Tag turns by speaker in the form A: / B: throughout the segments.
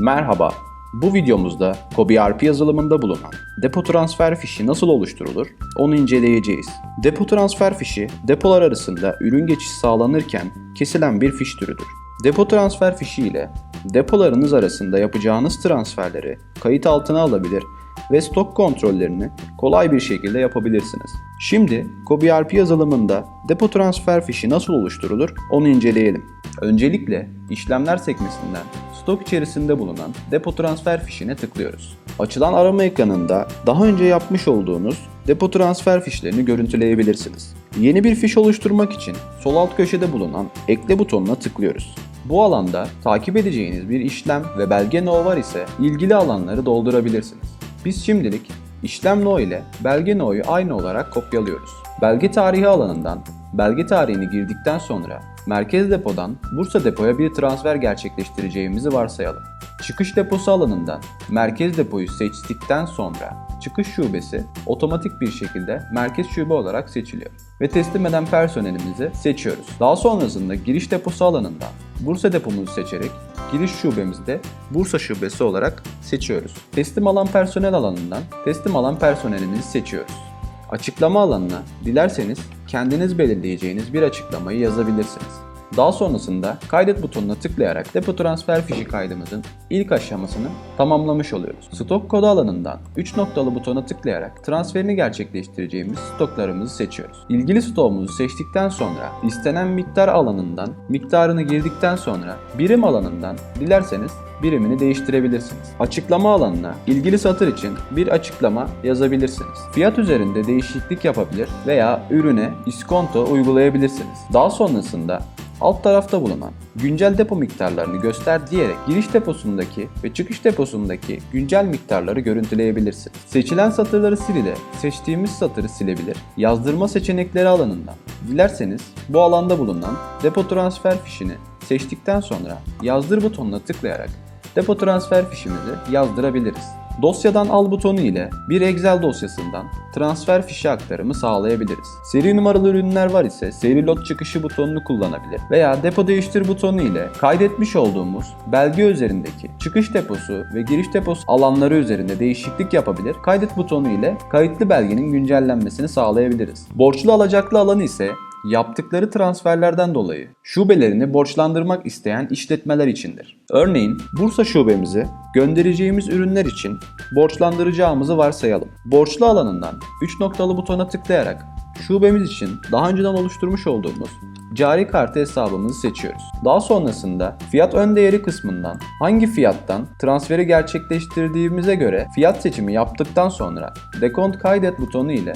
A: Merhaba. Bu videomuzda CobiRP yazılımında bulunan depo transfer fişi nasıl oluşturulur onu inceleyeceğiz. Depo transfer fişi depolar arasında ürün geçişi sağlanırken kesilen bir fiş türüdür. Depo transfer fişi ile depolarınız arasında yapacağınız transferleri kayıt altına alabilir ve stok kontrollerini kolay bir şekilde yapabilirsiniz. Şimdi CobiRP yazılımında depo transfer fişi nasıl oluşturulur onu inceleyelim. Öncelikle işlemler sekmesinden stok içerisinde bulunan depo transfer fişine tıklıyoruz. Açılan arama ekranında daha önce yapmış olduğunuz depo transfer fişlerini görüntüleyebilirsiniz. Yeni bir fiş oluşturmak için sol alt köşede bulunan ekle butonuna tıklıyoruz. Bu alanda takip edeceğiniz bir işlem ve belge no var ise ilgili alanları doldurabilirsiniz. Biz şimdilik işlem no ile belge no'yu aynı olarak kopyalıyoruz. Belge tarihi alanından belge tarihini girdikten sonra merkez depodan Bursa depoya bir transfer gerçekleştireceğimizi varsayalım. Çıkış deposu alanından merkez depoyu seçtikten sonra çıkış şubesi otomatik bir şekilde merkez şube olarak seçiliyor ve teslim eden personelimizi seçiyoruz. Daha sonrasında giriş deposu alanından Bursa depomuzu seçerek giriş şubemizde Bursa şubesi olarak seçiyoruz. Teslim alan personel alanından teslim alan personelimizi seçiyoruz. Açıklama alanına dilerseniz kendiniz belirleyeceğiniz bir açıklamayı yazabilirsiniz. Daha sonrasında kaydet butonuna tıklayarak depo transfer fişi kaydımızın ilk aşamasını tamamlamış oluyoruz. Stok kodu alanından 3 noktalı butona tıklayarak transferini gerçekleştireceğimiz stoklarımızı seçiyoruz. İlgili stoğumuzu seçtikten sonra istenen miktar alanından miktarını girdikten sonra birim alanından dilerseniz birimini değiştirebilirsiniz. Açıklama alanına ilgili satır için bir açıklama yazabilirsiniz. Fiyat üzerinde değişiklik yapabilir veya ürüne iskonto uygulayabilirsiniz. Daha sonrasında alt tarafta bulunan güncel depo miktarlarını göster diyerek giriş deposundaki ve çıkış deposundaki güncel miktarları görüntüleyebilirsiniz. Seçilen satırları sil ile seçtiğimiz satırı silebilir. Yazdırma seçenekleri alanından dilerseniz bu alanda bulunan depo transfer fişini seçtikten sonra yazdır butonuna tıklayarak depo transfer fişimizi yazdırabiliriz. Dosyadan al butonu ile bir Excel dosyasından transfer fişi aktarımı sağlayabiliriz. Seri numaralı ürünler var ise seri lot çıkışı butonunu kullanabilir veya depo değiştir butonu ile kaydetmiş olduğumuz belge üzerindeki çıkış deposu ve giriş deposu alanları üzerinde değişiklik yapabilir. Kaydet butonu ile kayıtlı belgenin güncellenmesini sağlayabiliriz. Borçlu alacaklı alanı ise yaptıkları transferlerden dolayı şubelerini borçlandırmak isteyen işletmeler içindir. Örneğin Bursa şubemizi göndereceğimiz ürünler için borçlandıracağımızı varsayalım. Borçlu alanından 3 noktalı butona tıklayarak şubemiz için daha önceden oluşturmuş olduğumuz cari kartı hesabımızı seçiyoruz. Daha sonrasında fiyat ön değeri kısmından hangi fiyattan transferi gerçekleştirdiğimize göre fiyat seçimi yaptıktan sonra dekont kaydet butonu ile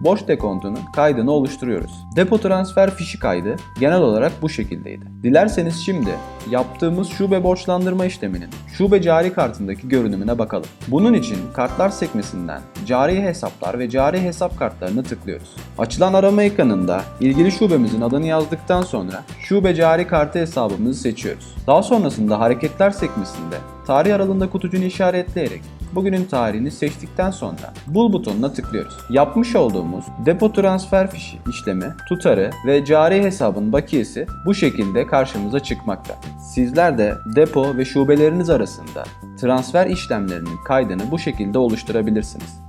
A: boş dekontunun kaydını oluşturuyoruz. Depo transfer fişi kaydı genel olarak bu şekildeydi. Dilerseniz şimdi yaptığımız şube borçlandırma işleminin şube cari kartındaki görünümüne bakalım. Bunun için kartlar sekmesinden cari hesaplar ve cari hesap kartlarını tıklıyoruz. Açılan arama ekranında ilgili şubemizin adını yazdıktan sonra şube cari kartı hesabımızı seçiyoruz. Daha sonrasında hareketler sekmesinde tarih aralığında kutucuğunu işaretleyerek bugünün tarihini seçtikten sonra bul butonuna tıklıyoruz. Yapmış olduğumuz depo transfer fişi işlemi, tutarı ve cari hesabın bakiyesi bu şekilde karşımıza çıkmakta. Sizler de depo ve şubeleriniz arasında transfer işlemlerinin kaydını bu şekilde oluşturabilirsiniz.